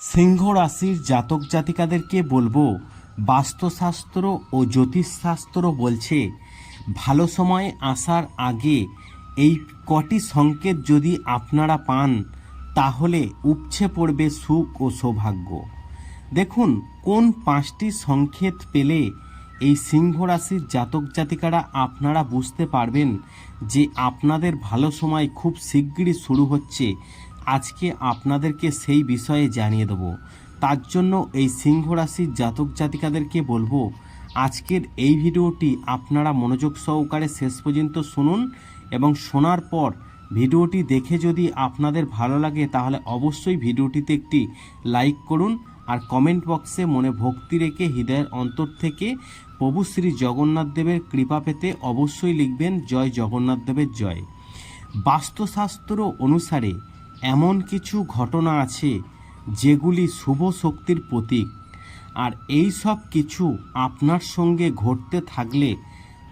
সিংহ রাশির জাতক জাতিকাদেরকে বলব, বাস্তুশাস্ত্র ও জ্যোতিষশাস্ত্র বলছে, ভালো সময় আসার আগে এই কটি সংকেত যদি আপনারা পান, তাহলে উপছে পড়বে সুখ ও সৌভাগ্য। দেখুন, কোন পাঁচটি সংকেত পেলে এই সিংহ রাশির জাতক জাতিকারা আপনারা বুঝতে পারবেন যে আপনাদের ভালো সময় খুব শিগগিরই শুরু হচ্ছে আজকে আপনাদেরকে সেই বিষয়ে জানিয়ে দেব। তার জন্য এই সিংহ রাশির জাতক জাতিকাদেরকে বলব, আজকের এই ভিডিওটি আপনারা মনোযোগ সহকারে শেষ পর্যন্ত শুনুন এবং শোনার পর ভিডিওটি দেখে যদি আপনাদের ভালো লাগে তাহলে অবশ্যই ভিডিওটিতে একটি লাইক করুন আর কমেন্ট বক্সে মনে ভক্তি রেখে হৃদয়ের অন্তর থেকে প্রভু শ্রী জগন্নাথ দেবের কৃপা পেতে অবশ্যই লিখবেন, জয় জগন্নাথ দেবের জয় বাস্তুশাস্ত্র অনুসারে এমন কিছু ঘটনা আছে যেগুলি শুভ শক্তির প্রতীক। আর এই সব কিছু আপনার সঙ্গে ঘটতে থাকলে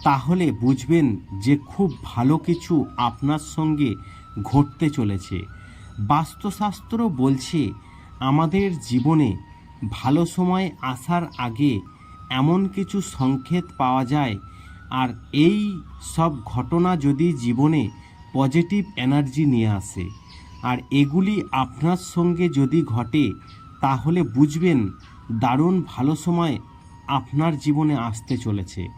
তাহলে বুঝবেন যে খুব ভালো কিছু আপনার সঙ্গে ঘটতে চলেছে। বাস্তুশাস্ত্র বলছে, আমাদের জীবনে ভালো সময় আসার আগে এমন কিছু সংকেত পাওয়া যায়। আর এই সব ঘটনা যদি জীবনে পজিটিভ এনার্জি নিয়ে আসে আর এগুলি আপনার সঙ্গে যদি ঘটে, তাহলে বুঝবেন দারুণ ভালো সময় আপনার জীবনে আসতে চলেছে।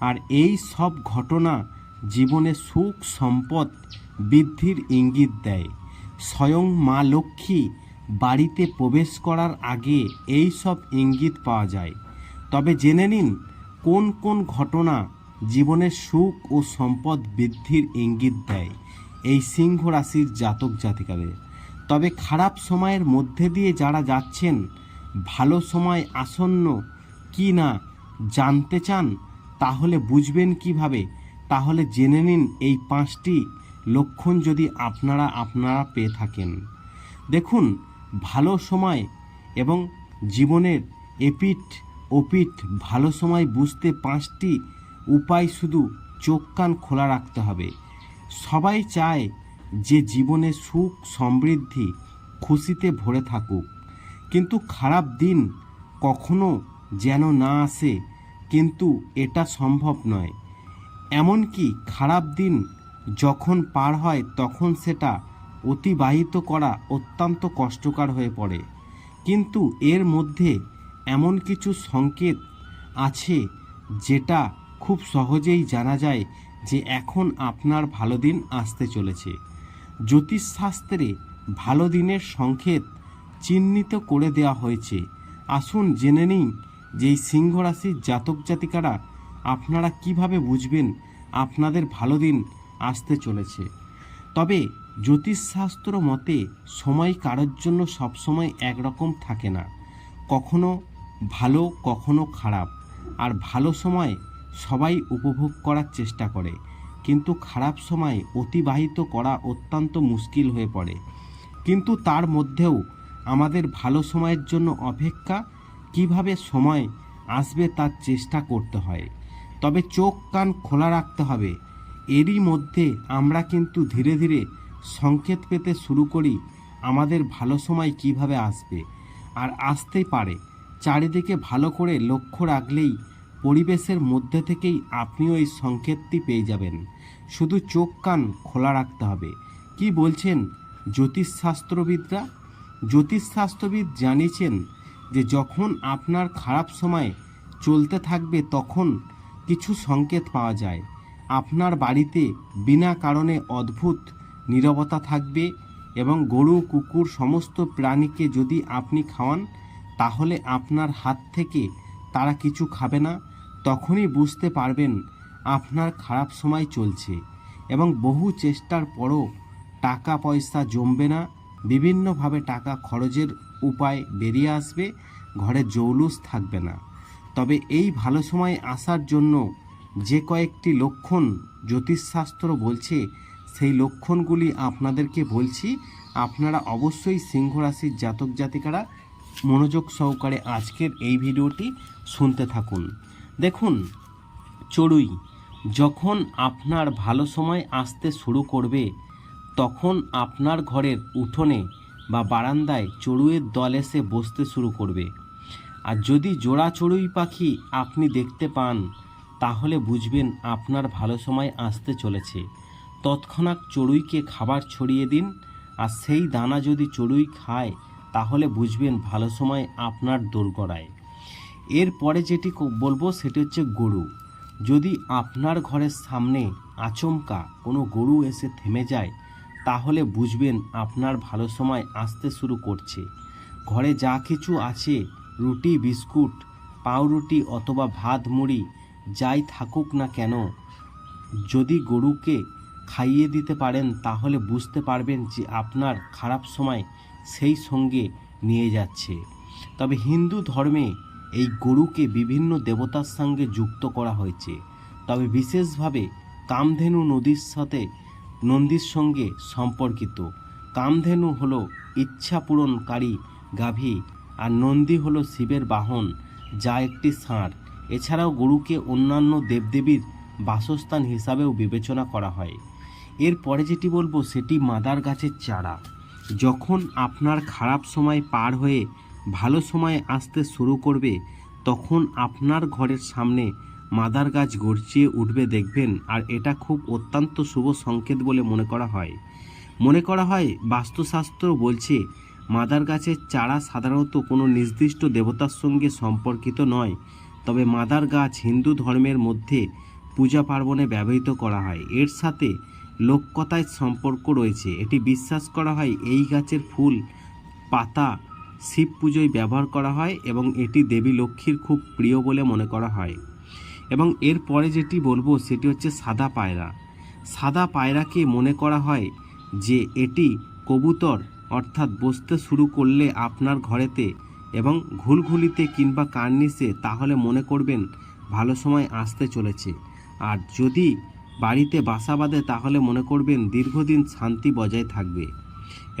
আর এই সব ঘটনা জীবনে সুখ, সম্পদ, বৃদ্ধির ইঙ্গিত দেয়। স্বয়ং মা লক্ষ্মী বাড়িতে প্রবেশ করার আগে এই সব ইঙ্গিত পাওয়া যায়। তবে জেনে নিন, কোন কোন ঘটনা জীবনের সুখ ও সম্পদ বৃদ্ধির ইঙ্গিত দেয়। এই সিংহ রাশির জাতক জাতিকাদের। তবে খারাপ সময়ের মধ্যে দিয়ে যারা যাচ্ছেন, ভালো সময় আসন্ন কি না জানতে চান, তাহলে বুঝবেন কীভাবে? তাহলে জেনে নিন এই পাঁচটি লক্ষণ যদি আপনারা আপনারা পেয়ে থাকেন। দেখুন, ভালো সময় এবং জীবনের এপিঠ ওপিঠ ভালো সময় বুঝতে পাঁচটি উপায় শুধু চোখ কান খোলা রাখতে হবে। সবাই চায় যে জীবনে সুখ, সমৃদ্ধি খুশিতে ভরে থাকুক। কিন্তু খারাপ দিন কখনো যেন না আসে, কিন্তু এটা সম্ভব নয়। এমনকি খারাপ দিন যখন পার হয়, তখন সেটা অতিবাহিত করা অত্যন্ত কষ্টকর হয়ে পড়ে। কিন্তু এর মধ্যে এমন কিছু সংকেত আছে, যেটা খুব সহজেই জানা যায় যে এখন আপনার ভালো দিন আসতে চলেছে। জ্যোতিষশাস্ত্রে ভালো দিনের সংকেত চিহ্নিত করে দেওয়া হয়েছে। আসুন জেনে নিন যে সিংহ রাশির জাতক জাতিকারা আপনারা কীভাবে বুঝবেন আপনাদের ভালো দিন আসতে চলেছে। তবে জ্যোতিষশাস্ত্র মতে সময় কারোর জন্য সবসময় একরকম থাকে না। কখনো ভালো, কখনো খারাপ। আর ভালো সময় সবাই উপভোগ করার চেষ্টা করে, কিন্তু খারাপ সময় অতিবাহিত করা অত্যন্ত মুশকিল হয়ে পড়ে। কিন্তু তার মধ্যেও আমাদের ভালো সময়ের জন্য অপেক্ষা, কীভাবে সময় আসবে তার চেষ্টা করতে হয়। তবে চোখ কান খোলা রাখতে হবে। এরই মধ্যে আমরা কিন্তু ধীরে ধীরে সংকেত পেতে শুরু করি আমাদের ভালো সময় কীভাবে আসবে। আর আসতেই পারে, চারিদিকে ভালো করে লক্ষ্য রাখলেই পরিবেশের মধ্যে থেকেই আপনিও এই সংকেতটি পেয়ে যাবেন। শুধু চোখ কান খোলা রাখতে হবে। কি বলছেন জ্যোতিষশাস্ত্রবিদরা? জ্যোতিষশাস্ত্রবিদ জানিয়েছেন যে, যখন আপনার খারাপ সময় চলতে থাকবে, তখন কিছু সংকেত পাওয়া যায়। আপনার বাড়িতে বিনা কারণে অদ্ভুত নীরবতা থাকবে এবং গরু, কুকুর, সমস্ত প্রাণীকে যদি আপনি খাওয়ান, তাহলে আপনার হাত থেকে তারা কিছু খাবে না। তখনই বুঝতে পারবেন আপনার খারাপ সময় চলছে এবং বহু চেষ্টার পরও টাকা পয়সা জমবে না, বিভিন্নভাবে টাকা খরচের উপায় বেরিয়ে আসবে, ঘরে জৌলুস থাকবে না। তবে এই ভালো সময় আসার জন্য যে কয়েকটি লক্ষণ জ্যোতিষশাস্ত্র বলছে, সেই লক্ষণগুলি আপনাদেরকে বলছি। আপনারা অবশ্যই সিংহ রাশির জাতক জাতিকারা মনোযোগ সহকারে আজকের এই ভিডিওটি শুনতে থাকুন। দেখুন, চড়ুই, যখন আপনার ভালো সময় আসতে শুরু করবে, তখন আপনার ঘরের উঠোনে বা বারান্দায় চড়ুইয়ের দল এসে বসতে শুরু করবে। আর যদি জোড়া চড়ুই পাখি আপনি দেখতে পান, তাহলে বুঝবেন আপনার ভালো সময় আসতে চলেছে। তৎক্ষণাৎ চড়ুইকে খাবার ছড়িয়ে দিন, আর সেই দানা যদি চড়ুই খায়, তাহলে বুঝবেন ভালো সময় আপনার দোরগড়ায়। এরপরে যেটি বলব সেটি হচ্ছে গরু। যদি আপনার ঘরের সামনে আচমকা কোনো গরু এসে থেমে যায়, তাহলে বুঝবেন আপনার ভালো সময় আসতে শুরু করছে। ঘরে যা কিছু আছে, রুটি, বিস্কুট, পাউরুটি অথবা ভাত, মুড়ি, যাই থাকুক না কেন, যদি গরুকে খাইয়ে দিতে পারেন, তাহলে বুঝতে পারবেন যে আপনার খারাপ সময় সেই সঙ্গে নিয়ে যাচ্ছে। তবে হিন্দু ধর্মে এই গরুকে বিভিন্ন দেবতার সঙ্গে যুক্ত করা হয়েছে। তবে বিশেষভাবে কামধেনু নদীর সাথে নন্দীর সঙ্গে সম্পর্কিত। কামধেনু হল ইচ্ছা পূরণকারী গাভী আর নন্দী হল শিবের বাহন, যা একটি ষাঁড়। এছাড়াও গরুকে অন্যান্য দেবদেবীর বাসস্থান হিসাবেও বিবেচনা করা হয়। এরপরে যেটি বলব, সেটি মাদার গাছের চারা। যখন আপনার খারাপ সময় পার হয়ে ভালো সময় আসতে শুরু করবে, তখন আপনার ঘরের সামনে মাদার গাছ গড়িয়ে উঠবে দেখবেন, আর এটা খুব অত্যন্ত শুভ সংকেত বলে মনে করা হয়। মনে করা হয়, বাস্তুশাস্ত্র বলছে, মাদার গাছের চারা সাধারণত কোনো নির্দিষ্ট দেবতার সঙ্গে সম্পর্কিত নয়, তবে মাদার গাছ হিন্দু ধর্মের মধ্যে পূজা পার্বণে ব্যবহৃত করা হয়। এর সাথে লোককথায় সম্পর্ক রয়েছে। এটি বিশ্বাস করা হয়, এই গাছের ফুল, পাতা শিব পুজোয় ব্যবহার করা হয় এবং এটি দেবী লক্ষ্মীর খুব প্রিয় বলে মনে করা হয়। এবং এর পরে যেটি বলব সেটি হচ্ছে সাদা পায়রা। সাদা পায়রাকে মনে করা হয় যে এটি কবুতর অর্থাৎ বসতে শুরু করলে আপনার ঘরেতে এবং ঘুলঘুলিতে কিংবা কার্নিসে তাহলে মনে করবেন ভালো সময় আসতে চলেছে। আর যদি বাড়িতে বাসা বাঁধে তাহলে মনে করবেন দীর্ঘদিন শান্তি বজায় থাকবে।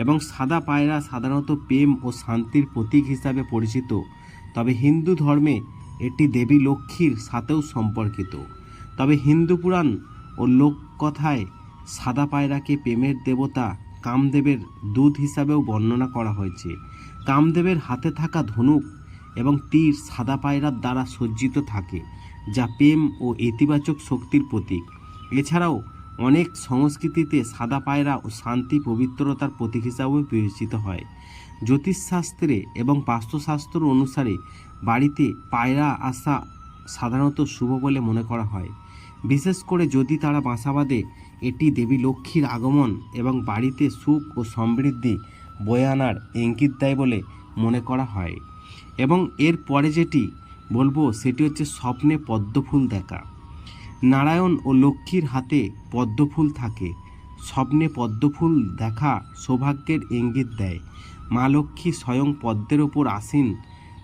এবং সাদা পায়রা সাধারণত প্রেম ও শান্তির প্রতীক হিসাবে পরিচিত। তবে হিন্দু ধর্মে এটি দেবী লক্ষ্মীর সাথেও সম্পর্কিত। তবে হিন্দু পুরাণ ও লোককথায় সাদা পায়রাকে প্রেমের দেবতা কামদেবের দুধ হিসাবেও বর্ণনা করা হয়েছে। কামদেবের হাতে থাকা ধনুক এবং তীর সাদা পায়রার দ্বারা সজ্জিত থাকে, যা প্রেম ও ইতিবাচক শক্তির প্রতীক। এছাড়াও অনেক সংস্কৃতিতে সাদা পায়রা ও শান্তি পবিত্রতার প্রতীক হিসাবে বিবেচিত হয়। জ্যোতিষশাস্ত্রে এবং বাস্তুশাস্ত্র অনুসারে বাড়িতে পায়রা আসা সাধারণত শুভ বলে মনে করা হয়। বিশেষ করে যদি তারা বাসা বাঁধে, এটি দেবী লক্ষ্মীর আগমন এবং বাড়িতে সুখ ও সমৃদ্ধি বয়ে আনার ইঙ্গিত দেয় বলে মনে করা হয়। এবং এর পরে যেটি বলব, সেটি হচ্ছে স্বপ্নে পদ্মফুল দেখা। নারায়ণ ও লক্ষ্মীর হাতে পদ্মফুল থাকে। স্বপ্নে পদ্মফুল দেখা সৌভাগ্যের ইঙ্গিত দেয়। মা লক্ষ্মী স্বয়ং পদ্মের ওপর আসীন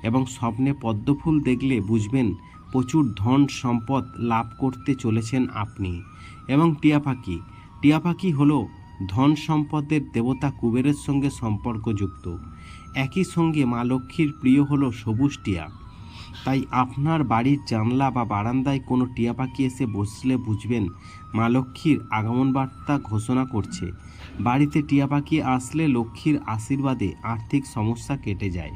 এবং স্বপ্নে পদ্মফুল দেখলে বুঝবেন প্রচুর ধন সম্পদ লাভ করতে চলেছেন আপনি। এবং টিয়া পাখি টিয়া পাখি হলো ধন সম্পদের দেবতা কুবেরের সঙ্গে সম্পর্কযুক্ত। একই সঙ্গে মা লক্ষ্মীর প্রিয় হলো সবুজ টিয়া। তাই আপনার বাড়ির জানলা বা বারান্দায় কোনো টিয়া পাখি এসে বসলে বুঝবেন মা লক্ষ্মীর আগমন বার্তা ঘোষণা করছে। বাড়িতে টিয়া পাখি আসলে লক্ষ্মীর আশীর্বাদে আর্থিক সমস্যা কেটে যায়।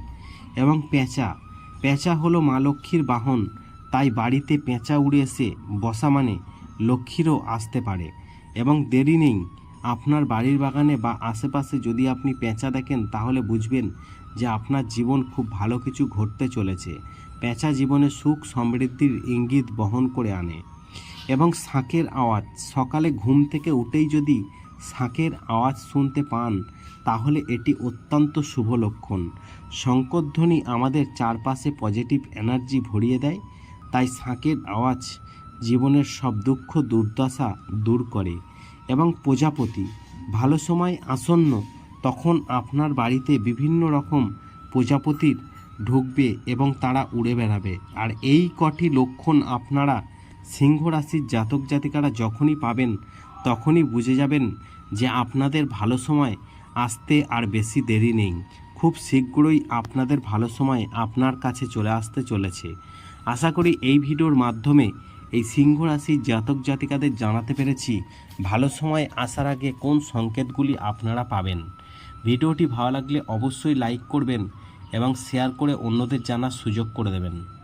এবং পেঁচা পেঁচা হলো মা লক্ষ্মীর বাহন, তাই বাড়িতে পেঁচা উড়ে এসে বসা মানে লক্ষ্মীরও আসতে পারে। এবং দেরি নেই, আপনার বাড়ির বাগানে বা আশেপাশে যদি আপনি পেঁচা দেখেন তাহলে বুঝবেন যে আপনার জীবন খুব ভালো কিছু ঘটতে চলেছে। পেঁচা জীবনে সুখ সমৃদ্ধির ইঙ্গিত বহন করে আনে এবং শাঁখের আওয়াজ, সকালে ঘুম থেকে উঠেই যদি শাঁখের আওয়াজ শুনতে পান, তাহলে এটি অত্যন্ত শুভ লক্ষণ। শঙ্করধ্বনি আমাদের চারপাশে পজিটিভ এনার্জি ভরিয়ে দেয়, তাই শাঁখের আওয়াজ জীবনের সব দুঃখ, দুর্দশা দূর করে। এবং প্রজাপতি, ভালো সময় আসন্ন, তখন আপনার বাড়িতে বিভিন্ন রকম প্রজাপতির ঢুকবে এবং তারা উড়ে বেড়াবে। আর এই কটি লক্ষণ আপনারা সিংহ রাশির জাতক জাতিকারা যখনই পাবেন, তখনই বুঝে যাবেন যে আপনাদের ভালো সময় আসতে আর বেশি দেরি নেই। খুব শীঘ্রই আপনাদের ভালো সময় আপনার কাছে চলে আসতে চলেছে। আশা করি এই ভিডিওর মাধ্যমে এই সিংহ রাশির জাতক জাতিকাদের জানাতে পেরেছি ভালো সময় আসার আগে কোন সংকেতগুলি আপনারা পাবেন। ভিডিওটি ভালো লাগলে অবশ্যই লাইক করবেন এবং শেয়ার করে অন্যদের জানার সুযোগ করে দেবেন।